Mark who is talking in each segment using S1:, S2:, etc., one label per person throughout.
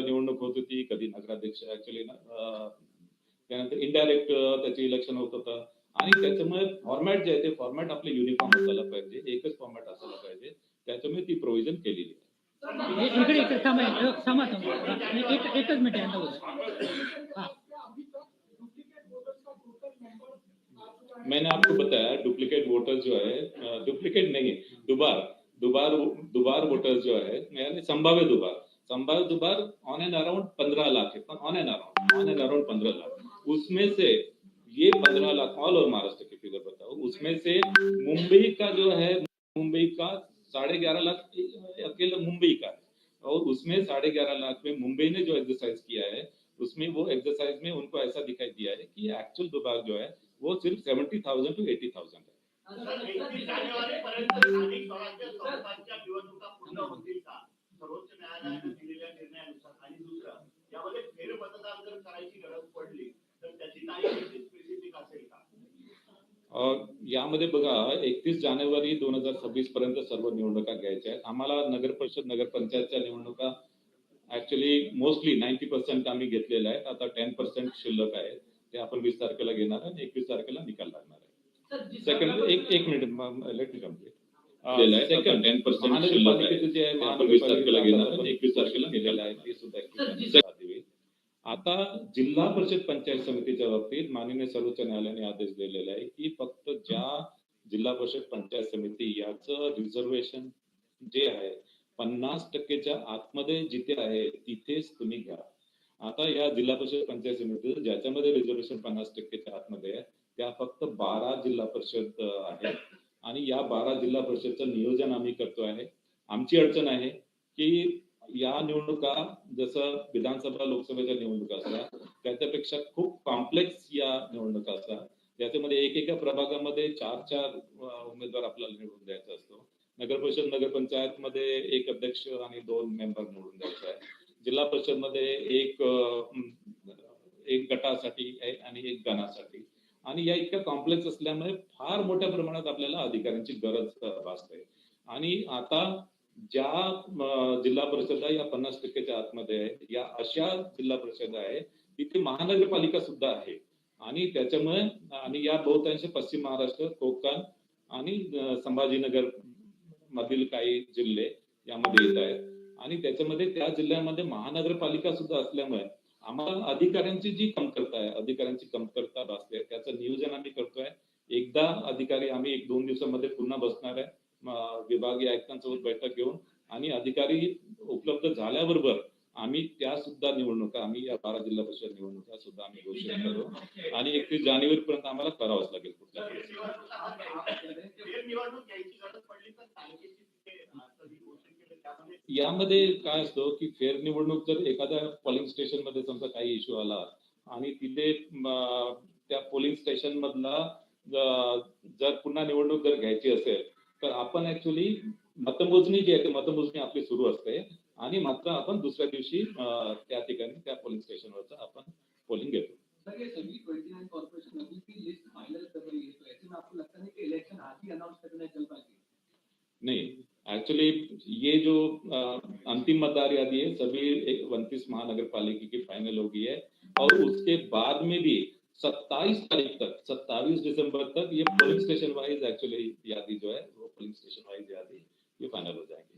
S1: निवडणूक होत होती कधी नगराध्यक्ष ऍक्च्युली त्यानंतर इनडायरेक्ट त्याचे इलेक्शन होत होतं. आणि त्याच्यामुळे फॉर्मॅट जे आहे ते फॉर्मॅट आपले युनिफॉर्म असायला पाहिजे एकच फॉर्मॅट असायला पाहिजे. त्याच्यामुळे ती प्रोव्हिजन केलेली आहे.
S2: एकच मिनिट
S1: मैंने आपको बताया डुप्लीकेट वोटर जो है डुप्लीकेट नहीं दुबार दुबार दुबार वोटर जो है यानी संभाव्य दुबार। संभाव्य दुबार ऑन एंड अराउंड पंद्रह लाख है on and around on and around पंद्रह लाख। उसमें से ये पंद्रह लाख ऑल ओवर महाराष्ट्र की फिगर बताओ। उसमें से मुंबई का जो है, मुंबई का साढ़े ग्यारह लाख, अकेला मुंबई का और उसमें साढ़े ग्यारह लाख में मुंबई ने जो एक्सरसाइज किया है, उसमें वो एक्सरसाइज में उनको ऐसा दिखाई दिया है कि एक्चुअल दुबार जो है, वो सिर्फ़ seventy thousand to eighty thousand है।
S3: सर्वोच्च न्यायालयाने दिलेल्या निर्णयानुसार आणि दुसरं यामध्ये फेरमतदान जर करायची गरज पडली तर त्याची तारीख स्पेसिफिक असेल का?
S1: यामध्ये बघा एकतीस जानेवारी दोन हजार सव्वीस पर्यंत सर्व निवडणुका घ्यायच्या आहेत. आम्हाला नगर परिषद नगर पंचायतच्या निवडणुका ऍक्च्युली मोस्टली नाईन्टी पर्सेंट आम्ही घेतलेल्या आहेत. आता टेन पर्सेंट शिल्लक आहेत ते आपण वीस तारखेला घेणार आहे आणि एकवीस तारखेला निकाल लागणार आहे. सेकंड एक एक minute let me complete second ten percent महानगरपालिकेचं जे आहे आपण वीस तारखेला घेणार आणि एकवीस तारखेला आहे. ते सुद्धा. आता जिल्हा परिषद पंचायत समितीच्या बाबतीत माननीय सर्वोच्च न्यायालयाने आदेश दिलेला आहे की फक्त ज्या जिल्हा परिषद पंचायत समिती याचं रिझर्वेशन जे आहे पन्नास टक्केच्या आतमध्ये जिथे आहे तिथेच तुम्ही घ्या. आता या जिल्हा परिषद पंचायत समिती ज्याच्यामध्ये रिझर्वेशन पन्नास टक्केच्या आतमध्ये आहे त्या फक्त बारा जिल्हा परिषद आहेत. आणि या बारा जिल्हा परिषदचं नियोजन आम्ही करतो आहे. आमची अडचण आहे की या निवडणुका जसं विधानसभा लोकसभेच्या निवडणुका असतात त्याच्यापेक्षा खूप कॉम्प्लेक्स या निवडणुका असतात. त्याच्यामध्ये एकेका प्रभागामध्ये चार चार उमेदवार आपल्याला निवडून द्यायचा असतो. नगर परिषद नगर पंचायत मध्ये एक अध्यक्ष आणि दोन मेंबर निवडून द्यायचा आहे जिल्हा परिषदमध्ये एक एक गटासाठी आहे आणि एक गणासाठी. आणि या इतक्या कॉम्प्लेक्स असल्यामुळे फार मोठ्या प्रमाणात आपल्याला अधिकाऱ्यांची गरज भासते. आणि आता ज्या जिल्हा परिषदा या पन्नास टक्केच्या आतमध्ये आहे या अशा जिल्हा परिषदा आहे तिथे महानगरपालिका सुद्धा आहे. आणि त्याच्यामुळे आणि या बहुतांश पश्चिम महाराष्ट्र कोकण आणि संभाजीनगर मधील काही जिल्हे यामध्ये येत आहेत. आणि त्याच्यामध्ये त्या जिल्ह्यामध्ये महानगरपालिका सुद्धा असल्यामुळे आम्हाला अधिकाऱ्यांची जी कमतरता आहे अधिकाऱ्यांची कमतरता भासते त्याचं नियोजन आम्ही करतोय. एकदा अधिकारी आम्ही एक दोन दिवसामध्ये पुन्हा बसणार आहे विभागीय आयुक्तांसोबत बैठक घेऊन आणि अधिकारी उपलब्ध झाल्याबरोबर आम्ही त्या सुद्धा निवडणुका आम्ही या बारा जिल्हा परिषद निवडणुका सुद्धा आम्ही घोषित करू. आणि एकतीस जानेवारी पर्यंत आम्हाला करावंच लागेल पुढच्या यामध्ये काय असतं की फेर निवडणूक जर एखाद्या पोलिंग स्टेशनमध्ये समजा काही इश्यू आला आणि तिथे त्या पोलिंग स्टेशन मधला जर पुन्हा निवडणूक जर घ्यायची असेल तर आपण ऍक्च्युली मतमोजणी जी आहे ती मतमोजणी आपली सुरू असते आणि मात्र आपण दुसऱ्या दिवशी त्या ठिकाणी त्या पोलिंग स्टेशनवरचं आपण पोलिंग घेतो.
S4: सर ये सभी 29 कॉर्पोरेशन अभी की लिस्ट फाइनल कर रही तो ऐसे में आपको लगता कि इलेक्शन आज अनाउंस करना जल्द पाएगी
S1: नहीं. एक्चुअली ये जो अंतिम मतदार यादी है, सभी उनतीस महानगर पालिका की फाइनल हो गई है। और उसके बाद में भी 27 तारीख तक 27 दिसंबर तक ये पोलिंग स्टेशन वाइज एक्चुअली यादी जो है, वो पोलिंग स्टेशन वाइज यादी ये फाइनल हो जाएगी।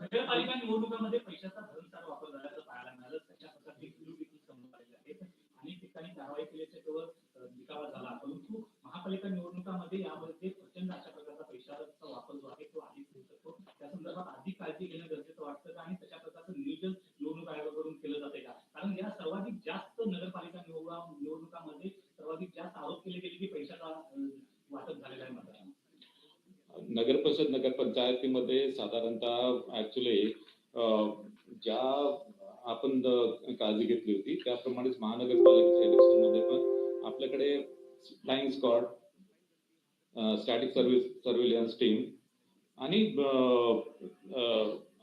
S5: महापालिका निवडणुकामध्ये यामध्ये प्रचंड अशा प्रकारचा पैशाचा वापर जो आहे तो होऊ शकतो त्या संदर्भात अधिक काळजी घेणं गरजेचं वाटतं का? आणि तशा प्रकारचं नियोजन निवडणूक आयोगाकडून केलं जाते का? कारण या सर्वाधिक जास्त नगरपालिका निवडा निवडणुकामध्ये सर्वाधिक जास्त आरोप केले गेले की पैशाचा वाटप झालेला आहे मतदारांना
S1: नगर परिषद नगर पंचायतीमध्ये साधारणतः ऍक्च्युली ज्या आपण काळजी घेतली होती त्याप्रमाणेच महानगरपालिकेच्या इलेक्शनमध्ये पण आपल्याकडे flying squad static service surveillance team आणि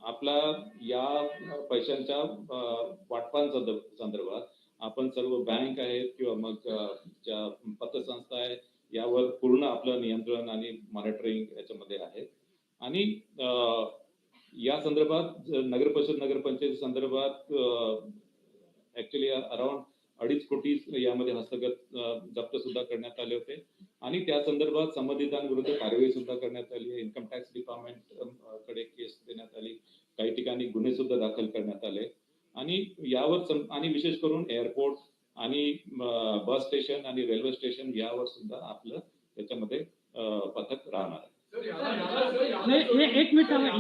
S1: आपला या पैशांच्या वाटपां संदर्भात आपण सर्व बँक आहेत किंवा मग ज्या पतसंस्था आहेत यावर पूर्ण आपलं नियंत्रण आणि मॉनिटरिंग याच्यामध्ये आहे. आणि या संदर्भात नगर परिषद नगरपंचायत संदर्भात ऍक्च्युली अराउंड अडीच कोटी यामध्ये हस्तगत जप्त सुद्धा करण्यात आले होते. आणि त्या संदर्भात संबंधितांविरुद्ध कारवाई सुद्धा करण्यात आली आहे. इन्कम टॅक्स डिपार्टमेंटकडे केस देण्यात आली. काही ठिकाणी गुन्हे सुद्धा दाखल करण्यात आले. आणि यावर आणि विशेष करून एअरपोर्ट आणि बस स्टेशन आणि रेल्वे स्टेशन यावर सुद्धा आपलं त्याच्यामध्ये पथक राहणार आहे.
S2: हे- एक मिनिट थांबा,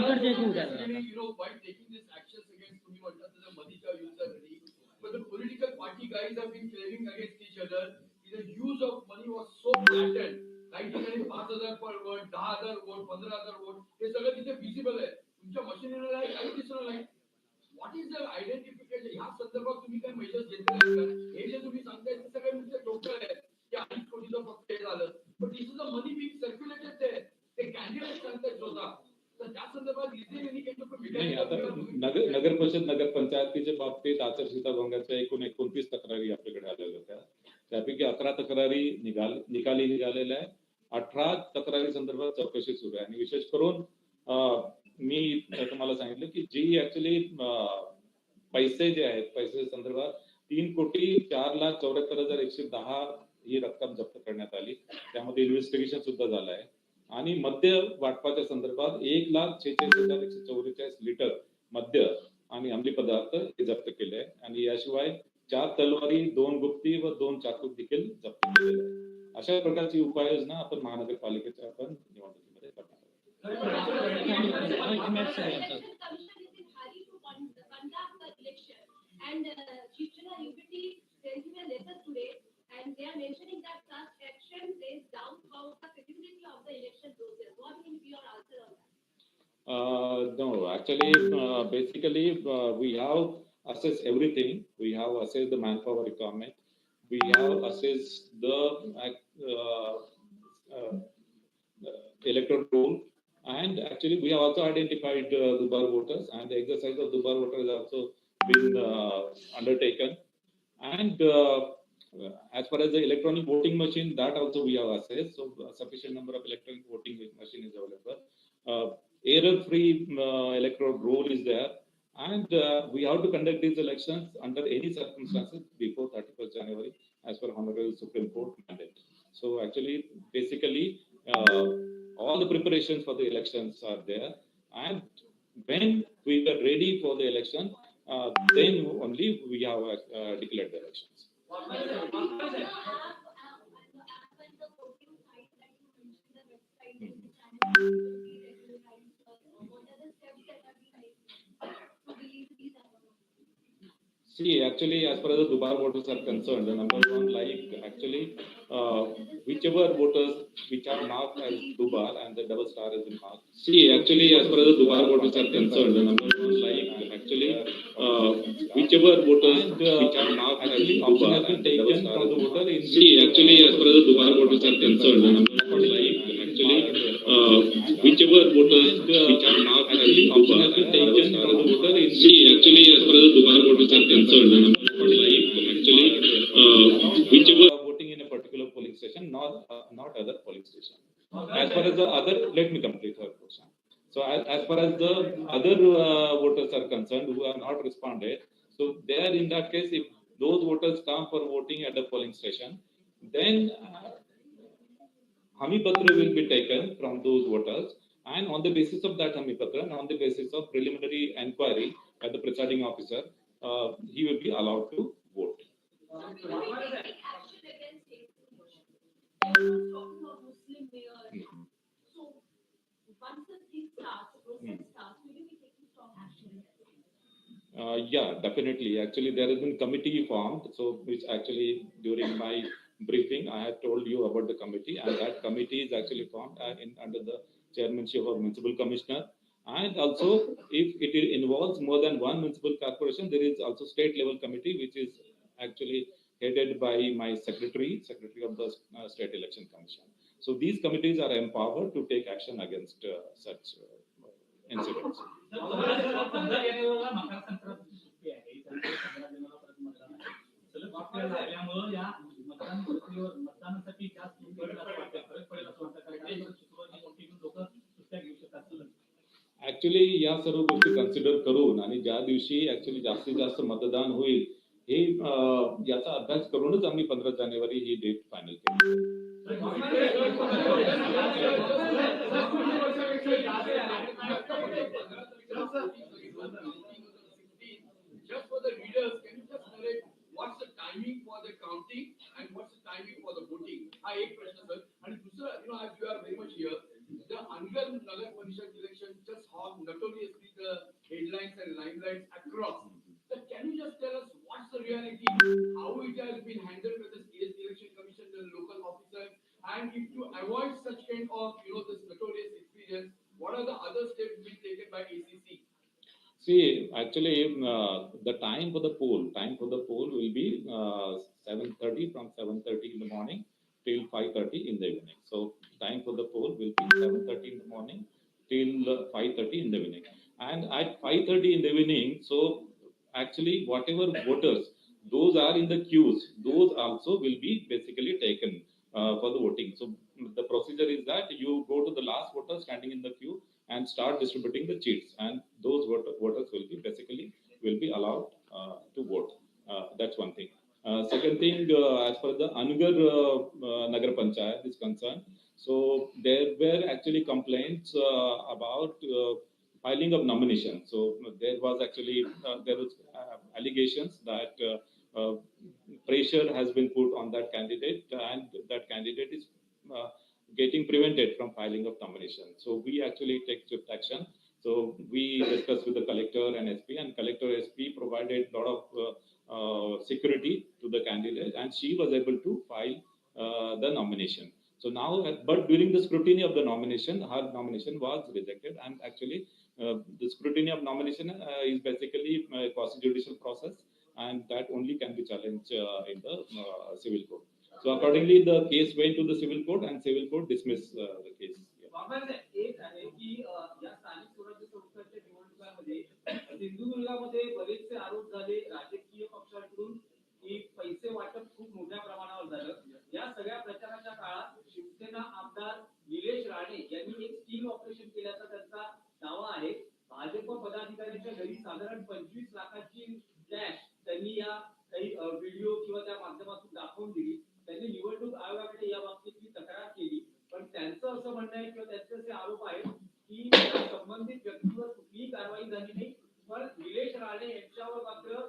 S4: use of money was so blatant. काही ठिकाणी पाच हजार पर वोट, दहा हजार वोट, पंधरा हजार वोट, हे सगळं तिथे visible आहे. तुमच्या मशिनरीला काही दिसलं नाही. What is the identification? ह्या संदर्भात तुम्ही काही measures घेतले? हे जे तुम्ही सांगताय ते सगळे नुसते डोकं आहे की अडीच कोटीचं फक्त हे झालं. But this is the money being circulated there. ते कॅन्डिडेट सांगतायत स्वतः.
S1: नाही आता? नगर नगर परिषद नगर पंचायतीच्या बाबतीत आचारसंहिता भंगाच्या एकूण एकोणतीस तक्रारी आपल्याकडे आलेल्या होत्या त्यापैकी अकरा तक्रारी निघाल निकाली निघालेल्या आहे अठरा तक्रारी संदर्भात चौकशी सुरू आहे. आणि विशेष करून मी तुम्हाला सांगितलं की जी ऍक्च्युली पैसे जे आहेत पैसे संदर्भात तीन कोटी चार लाख चौऱ्याहत्तर हजार एकशे दहा ही रक्कम जप्त करण्यात आली. त्यामध्ये इन्व्हेस्टिगेशन सुद्धा झालं आहे. आणि मद्य वाटपाच्या संदर्भात एक लाख छेचाळीस हजार एकशे चौवेचाळीस लिटर मद्य आणि अंमली पदार्थ हे जप्त केले आहे. आणि याशिवाय चार तलवारी दोन गुप्ती व दोन चाकू देखील जप्त केलेले आहे अशा प्रकारची उपाययोजना आपण महानगरपालिकेच्या आपण निवडणुकीमध्ये करणार आहोत
S6: And uh, Chief Chandra UBT sent me a letter today and they are mentioning that such action lays down about the credibility of the election process. What will be your answer on that?
S1: Uh, no, actually, uh, basically, uh, we have assessed everything. We have assessed the manpower requirement. We have assessed the uh, uh, electoral roll. And actually, we have also identified uh, Dubar voters and the exercise of Dubar voters has also been uh, undertaken. And uh, as far as the electronic voting machine, that also we have assessed. So sufficient number of electronic voting machine is available. Uh, error-free uh, electoral roll is there. And uh, we have to conduct these elections under any circumstances before 31st January as per Honorable Supreme Court mandate. So actually, basically, uh, all the preparations for the elections are there. And when we were ready for the election, uh, then only we have uh, declared the elections. See, actually, as far as the Dubai voters are concerned, the number one, like, actually, uh, whichever voters which are marked as Dubai and the double star is marked. See, actually, as far as the Dubai voters are concerned, the number one, like, actually, uh, whichever voters which are marked as Dubai has been taken from the voter in. See, actually, as far as the Dubai voters are concerned, the number one, like, actually, uh, whichever voters which are marked as Dubai has been taken from the voter in. See, actually, as far as the Dubai voters are concerned, actually, uh, whichever. Voting in a particular polling station, not, uh, not other polling station. As far as the other, let me complete her question. So as, as far as the other uh, voters are concerned who have not responded, so there in that case, if those voters come for voting at the polling station, then uh, Hami Patra will be taken from those voters and on the basis of that Hami Patra and on the basis of preliminary inquiry by the presiding officer, uh, he will be allowed to vote.
S6: Hmm.
S1: Uh, yeah, definitely. Actually, there has been committee formed. So, which actually during my briefing, I had told you about the committee, and that committee is actually formed uh, in, under the chairmanship of municipal commissioner and also, if it involves more than one municipal corporation, there is also state level committee, which is actually headed by my secretary, secretary of the uh, state election commission. So these committees are empowered to take action against uh, such uh, incidents. Actually या सर्व गोष्टी consider करून आणि ज्या दिवशी actually जास्तीत जास्त मतदान होईल हे याचा अभ्यास करूनच आम्ही पंधरा जानेवारी ही डेट फायनल केली.
S4: Angar Nagar election just hog notoriously the headlines and limelights across. So can you just tell us what's the reality, how it has been handled by the state election commission, the local officers, and if to avoid such kind of, you know, this notorious experience, what are the other steps being taken by ACC?
S1: See, actually, uh, the time for the poll, time for the poll will be uh, seven thirty from seven thirty in the morning till five thirty in the evening. So time for the poll will be seven thirty in the morning till uh, five thirty in the evening. And at five thirty in the evening, so actually whatever voters, those are in the queues, those also will be basically taken uh, for the voting. So the procedure is that you go to the last voter standing in the queue and start distributing the cheats. And those voters will be basically will be allowed uh, to vote. Uh, that's one thing. Uh, second thing uh, as far as the angar uh, nagar panchayat is concerned so there were actually complaints about filing of nomination. So there was actually there was allegations that uh, uh, pressure has been put on that candidate and that candidate is uh, getting prevented from filing of nomination. So we actually take swift action. So we discussed with the collector and SP and collector SP provided a lot of uh, uh, security to the candidate and she was able to file uh, the nomination. So now, uh, but during the scrutiny of the nomination, her nomination was rejected and actually uh, the scrutiny of nomination uh, is basically a quasi judicial process and that only can be challenged uh, in the uh, civil court. So accordingly, the case went to the civil court and civil court dismissed uh, the case. Yeah.
S7: की पैसे वाटप खूप मोठ्या प्रमाणावर झालं. या सगळ्या प्रचाराच्या काळात शिवसेना आमदार निलेश राणे यांनी एक स्टील ऑपरेशन केल्याचा त्यांचा दावा आहे. भाजप पदाधिकाऱ्यांच्या घरी साधारण पंचवीस लाखाची कॅश त्यांनी या काही व्हिडिओ किंवा त्या माध्यमातून दाखवून दिली. त्यांनी निवडणूक आयोगाकडे या बाबतीतली तक्रार केली. पण त्यांचं असं म्हणणं आहे किंवा त्यांचे असे आरोप आहेत की संबंधित व्यक्तीवर कुठलीही कारवाई झाली नाही. पण निलेश राणे यांच्यावर मात्र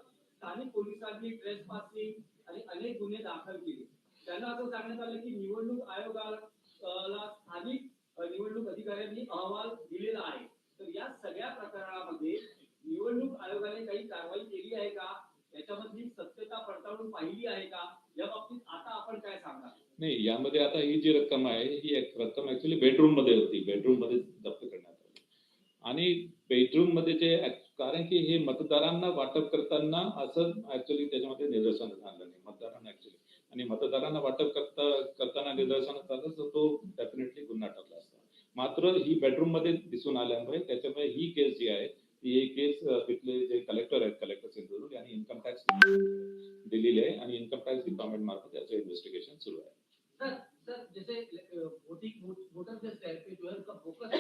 S7: स्थानिक पोलिसांनी ट्रेस पासिंग आणि अनेक गुन्हे दाखल केले. त्यांना असं सांगण्यात आलं की निवडणूक आयोगाला स्थानिक निवडणूक अधिकाऱ्यांनी अहवाल दिलेला आहे. तर या सगळ्या प्रकरणामध्ये निवडणूक आयोगाने काही कारवाई केली आहे का? याच्यामधली सत्यता पडताळून पाहिली आहे का? या बाबतीत आता आपण काय सांगणार?
S1: नाही यामध्ये आता ही जी रक्कम आहे ही रक्कम ऍक्च्युली बेडरूममध्ये होती. बेडरूममध्ये जप्त करण्यात आली. आणि बेडरूममध्ये जे कारण की हे मतदारांना वाटप करताना असं ऍक्च्युली त्याच्यामध्ये निदर्शन झालं नाही. मतदारांना ऍक्च्युली आणि मतदारांना वाटप करता करताना निदर्शन झालं तर तो डेफिनेटली गुन्हा ठरला असता. मात्र ही बेडरूममध्ये दिसून आल्यामुळे त्याच्यामुळे ही केस जी आहे ती एक केस तिथले जे कलेक्टर आहेत कलेक्टर सिंधुदुर्ग यांनी इन्कम टॅक्स दिलेली आहे आणि इन्कम टॅक्स डिपार्टमेंट मार्फत याचं इन्व्हेस्टिगेशन सुरू आहे.
S8: सर सर जैसे वोटिंग वोटर के जो है उसका फोकस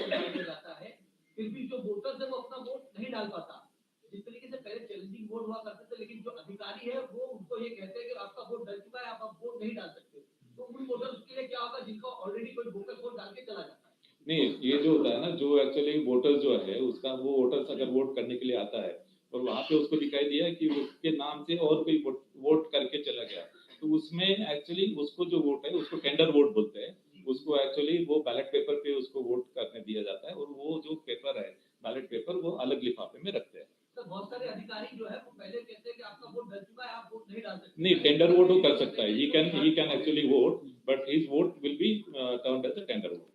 S8: जाता है फिर भी जो वोटर है वो अपना वोट नहीं डाल पाता। जिस तरीके से पहले चैलेंजिंग वोट हुआ करते थे, लेकिन जो अधिकारी है, वो उनको ये कहते हैं कि आपका वोट डल चुका है, आप वोट नहीं डाल सकते। तो उन वोटर्स के लिए क्या होगा, जिनका ऑलरेडी कोई वोटर वोट डाल के चला जाता है?
S1: नहीं, ये जो होता है ना, जो एक्चुअली वोटर जो है, उसका वो वोटर्स अगर वोट करने के लिए आता है, और वहाँ पे उसको दिखाई दिया कि उसके नाम से और कोई वोट करके चला गया तो उसमें एक्चुअली उसको जो वोट है, उसको टेंडर वोट बोलते हैं। उसको एक्चुअली वो बैलेट पेपर पे उसको वोट करने दिया जाता है और वो जो पेपर है बैलेट पेपर वो अलग लिफाफे में रखते हैं।
S8: तो बहुत सारे अधिकारी जो है वो पहले कहते हैं कि आपका वोट डल चुका है आप वोट नहीं डाल सकते।
S1: नहीं टेंडर वोट वो कर सकता है he can he can actually vote but his vote will be turn as a tender vote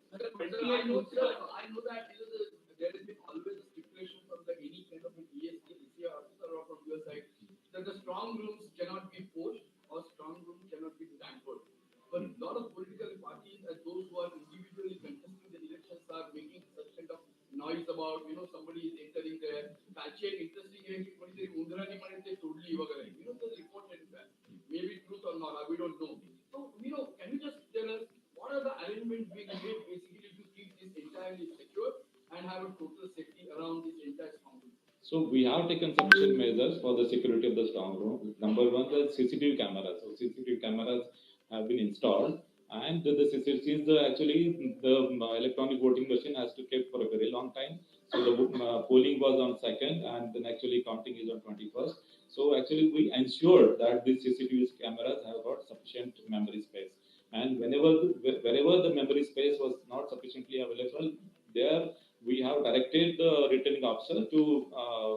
S4: made basically to keep this entirely secure and have a total safety around this entire foundation?
S1: So we have taken sufficient measures for the security of the strong room. Number one, the CCTV cameras. So CCTV cameras have been installed. And the CCTV, since the actually the um, electronic voting machine has to keep for a very long time. So the uh, polling was on second and then actually counting is on twenty-first. So actually we ensured that these CCTV cameras have got sufficient memory space. And whenever, the- wherever the memory space was not sufficiently available, there we have directed the returning officer to uh,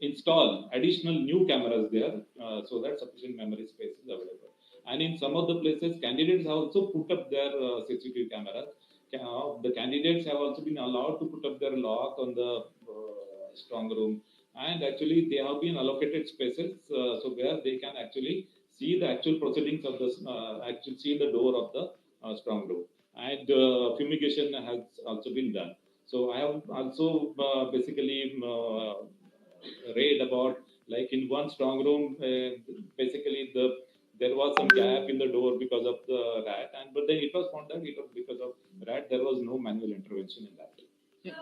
S1: install additional new cameras there uh, so that sufficient memory space is available. And in some of the places, candidates have also put up their uh, CCTV cameras. Uh, The candidates have also been allowed to put up their lock on the uh, strong room. And actually, they have been allocated spaces uh, so where they can actually see the actual proceedings of the uh, actually see the door of the uh, strong room. And uh, fumigation has also been done. So i have also uh, basically um, uh, read about like in one strong room uh, basically the there was some gap in the door because of the rat. And but then it was found that it was because of rat there was no manual intervention in that.
S2: Yeah.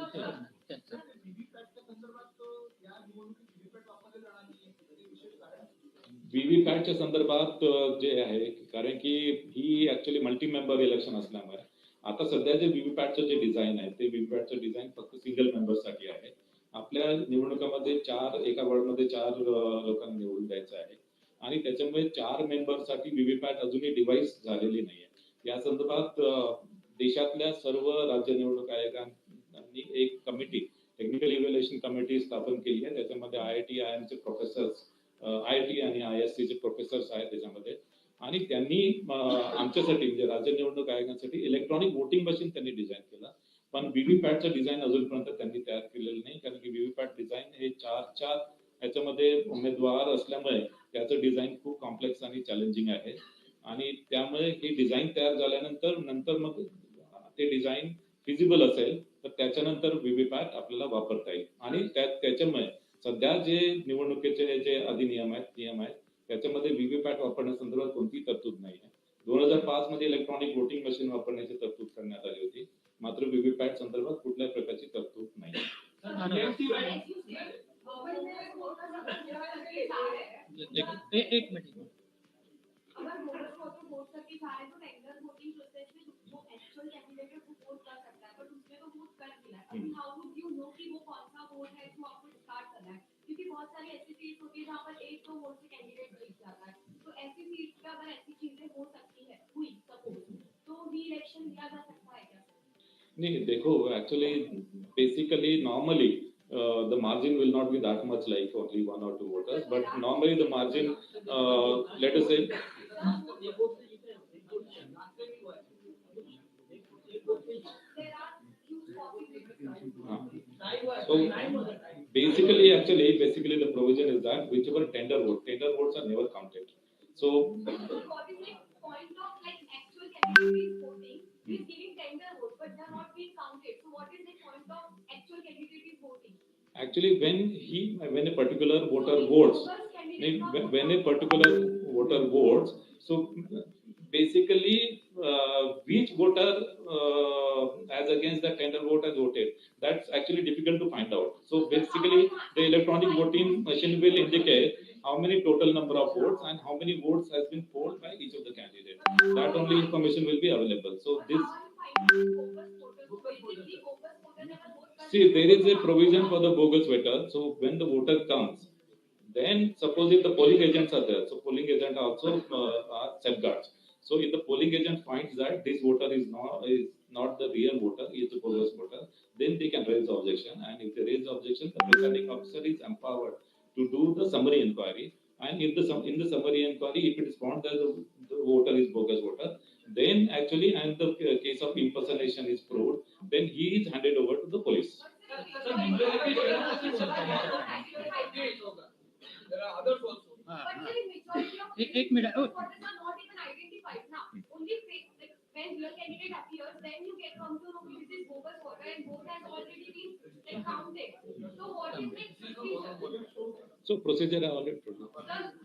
S7: व्हीव्हीपॅटच्या संदर्भात
S1: जे आहे कारण की ही actually multi member election असल्यामुळे आता सध्या जे व्हीव्हीपॅटचं जे डिझाईन आहे ते व्हीव्हीपॅटचं डिझाईन फक्त सिंगल मेंबरसाठी आहे. आपल्या निवडणुकामध्ये चार एका वॉर्डमध्ये चार लोकांना निवडून द्यायचं आहे. आणि त्याच्यामुळे चार मेंबरसाठी व्हीव्हीपॅट अजूनही डिव्हाइस झालेली नाही आहे या संदर्भात देशातल्या सर्व राज्य निवडणूक आयोगांनी एक कमिटी टेक्निकल इव्हॅल्युएशन कमिटी स्थापन केली आहे. त्याच्यामध्ये आय आय टी आय एमचे प्रोफेसर्स आय टी आणि आय एस चे प्रोफेसर्स आहेत त्याच्यामध्ये. आणि त्यांनी आमच्यासाठी म्हणजे राज्य निवडणूक आयोगासाठी इलेक्ट्रॉनिक वोटिंग मशीन त्यांनी डिझाईन केलं. पण व्हीव्हीपॅटचं डिझाईन अजूनपर्यंत त्यांनी तयार केलेलं नाही. कारण की व्हीव्हीपॅट डिझाईन हे चार चार ह्याच्यामध्ये उमेदवार असल्यामुळे त्याचं डिझाईन खूप कॉम्प्लेक्स आणि चॅलेंजिंग आहे. आणि त्यामुळे हे डिझाईन तयार झाल्यानंतर नंतर मग ते डिझाईन फिजिबल असेल तर त्याच्यानंतर व्हीव्हीपॅट आपल्याला वापरता येईल. आणि त्या त्याच्यामुळे सध्या जे निवडणुकीचे जे अधिनियम आहेत नियम आहेत त्याच्यामध्ये व्हीव्हीपॅट वापरण्यासंदर्भात कोणतीही तरतूद नाही आहे. दोन हजार पाच मध्ये इलेक्ट्रॉनिक वोटिंग मशीन वापरण्याची तरतूद करण्यात आली होती. मात्र व्हीव्हीपॅट संदर्भात कुठल्याही प्रकारची तरतूद नाही.
S2: एक- मिनिट.
S6: अगर वोटर को तो वोट करके जा रहे तो टेंडर वोटिंग प्रोसेस में वो एक्चुअल कैंडिडेट वो वोट कर सकता तो सा दो से तो
S1: नहीं देखो actually basically normally margin will not be that much like only one or two voters but normally the margin uh, let us say basically actually basically the provision is that whichever tender vote tender votes are never counted so
S6: So point of like actual voting, is giving tender vote, but they're not being counted. So what is the point of actual voting?
S1: actually when he when a particular voter votes When when a particular voter votes, so basically, uh, which voter, uh, as against the tender vote has voted, that's actually difficult to find out. So basically, the electronic voting machine will indicate how many total number of votes and how many votes has been polled by each of the candidates. That only information will be available. So this. See, there is a provision for the bogus voter. So when the voter comes, then suppose if the polling agents are there, so polling agent also uh, are safeguards. So if the polling agent finds that this voter is not is not the real voter, he is the bogus voter, then they can raise objection. And if they raise objection, the presiding officer is empowered to do the summary inquiry and in the, in the summary inquiry, if it is found that the, the voter is bogus voter, then actually, and the uh, case of impersonation is proved, then he is handed over to the police.
S6: Ah, ah. Minute, oh. So procedure?
S1: So already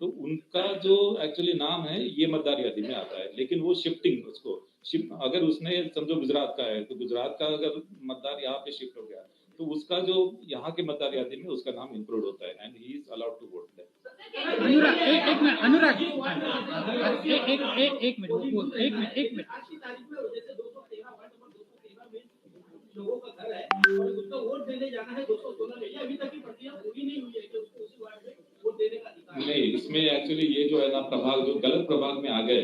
S2: तो
S7: उनका
S1: जो actually नाम है ये मतदार यादी में आता है। लेकिन वो शिफ्टिंग उसको शिफ्ट अगर उसने समझो गुजरात का है तो गुजरात का अगर मतदार यहाँ पे शिफ्ट हो गया तो उसका जो यहाँ के मतदार यादी में उसका नाम इंक्लूड होता है and he is allowed to vote
S2: Anurag एक एक मिनट अनुराग एक एक एक एक मिनट एक मिनट एक मिनट
S7: लोगों का घर है और उसको वोट देने जाना है दो सौ सोलह में। अभी तक की प्रक्रिया पूरी नहीं हुई है कि उसको उसी वार्ड में वोट देने का है
S1: नहीं इसमें एक्चुअली ये जो है ना प्रभाग जो गलत प्रभाग में आ गए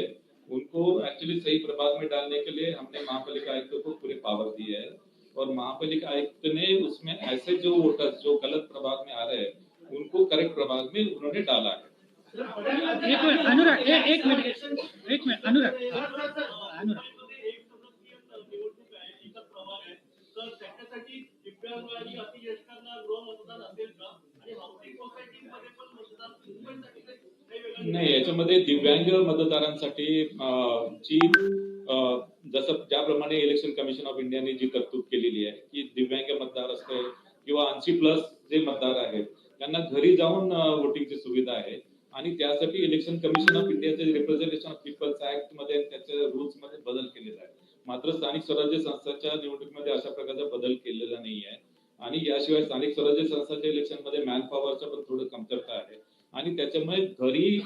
S1: उनको एक्चुअली सही प्रभाग में डालने के लिए हमने महापालिका आयुक्त को पूरे पावर दिए है। और महापालिका आयुक्त ने उसमें ऐसे जो वोटर्स जो गलत प्रभाग में आ रहे हैं उनको करेक्ट प्रभाग में उन्होंने डाला है।
S2: एक मिनिट अनुराग एक एक मिनिट एक मिनिट अनुराग अनुराग।
S3: एक सदस्यीय निवडणूक आहे एकच प्रभाग आहे तर त्याच्यासाठी दिव्यांग आणि अतिज्येष्ठांना गृहमतदान असेल का आणि हाऊसिंग सोसायटीमध्ये पण
S1: नाही याच्यामध्ये दिव्यांग मतदारांसाठी जी जसं ज्याप्रमाणे इलेक्शन कमिशन ऑफ इंडियाने जी तरतूद केलेली आहे की दिव्यांग मतदार असते किंवा ऐंशी प्लस जे मतदार आहेत त्यांना घरी जाऊन वोटिंगची सुविधा आहे. आणि त्यासाठी इलेक्शन कमिशन ऑफ इंडियाचे रिप्रेझेंटेशन ऑफ पीपल्स ऍक्टमध्ये त्याच्या रूल्समध्ये बदल केलेला आहे. मात्र स्थानिक स्वराज्य संस्थांच्या निवडणुकीमध्ये अशा प्रकारचा बदल केलेला नाही आहे आणि याशिवाय स्थानिक स्वराज्य संस्थांच्या इलेक्शनमध्ये मॅन पॉवरचं पण थोडं कमतरता आहे. आणि त्याच्यामुळे घरी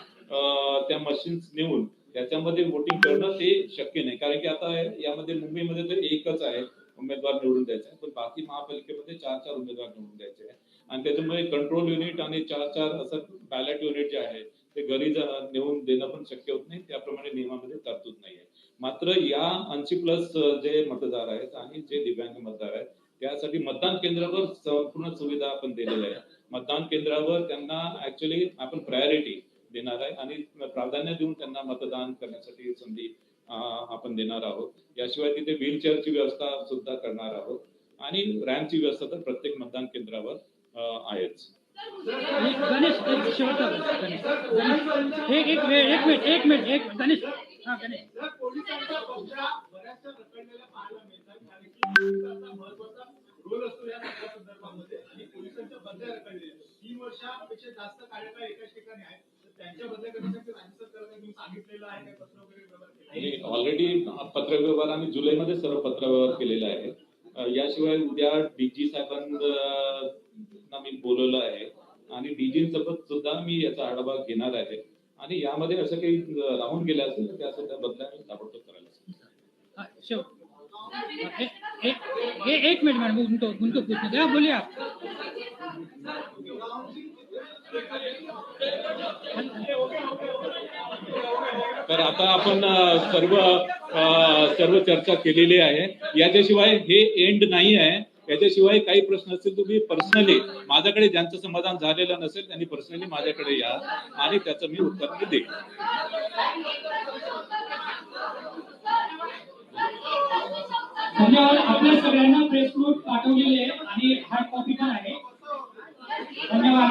S1: त्या मशीन्स नेऊन त्याच्यामध्ये वोटिंग करणं ते शक्य नाही. कारण की आता यामध्ये मुंबईमध्ये तर एकच आहे उमेदवार निवडून द्यायचा पण बाकी महापालिकेमध्ये चार चार उमेदवार निवडून द्यायचे आहे. आणि त्याच्यामुळे कंट्रोल युनिट आणि चार चार असं बॅलेट युनिट जे आहे ते घरी नेऊन देणं पण शक्य होत नाही. त्याप्रमाणे नियमामध्ये तरतूद नाही आहे. मात्र या ऐंशी प्लस जे मतदार आहेत आणि जे दिव्यांग मतदार आहेत त्यासाठी मतदान केंद्रावर संपूर्ण सुविधा आपण दिलेल्या आहे मतदान केंद्रावर त्यांना ऍक्च्युली आपण प्रायोरिटी देणार आहे आणि प्राधान्य देऊन त्यांना मतदान करण्यासाठी संधी आपण देणार आहोत. याशिवाय तिथे व्हीलचेअरची व्यवस्था सुद्धा करणार आहोत. आणि रॅम्पची व्यवस्था तर प्रत्येक मतदान केंद्रावर आहेच.
S2: गणेश एक एक एक मिनिट एक मिनिट एक गणेश हा गणेश.
S1: ऑलरेडी पत्रव्यवहार आम्ही जुलैमध्ये सर्व पत्रव्यवहार केलेला आहे. याशिवाय उद्या डीजी साहेबांना मी बोलवलं आहे. आणि डीजी सोबत सुद्धा मी याचा आढावा घेणार आहे. आणि यामध्ये असं काही राहून गेलं असेल तर त्या सुद्धा बदल्या मी ताबडतोब करायला
S2: एक एक- मिनट मैडम उनको उनको पूछने दे आप बोलिए आप
S1: तर आता आपण सर्व सर्व चर्चा केलेली आहे. याच्याशिवाय हे एंड नाही आहे. याच्याशिवाय काही प्रश्न असतील तुम्ही पर्सनली माझ्याकडे ज्यांचं समाधान झालेलं नसेल त्यांनी पर्सनली माझ्याकडे या आणि त्याचं मी उत्तर मी देईन.
S5: धन्यवाद. आपल्या सगळ्यांना प्रेस नोट पाठवलेली आहे आणि हार्ड कॉपी पण आहे. धन्यवाद.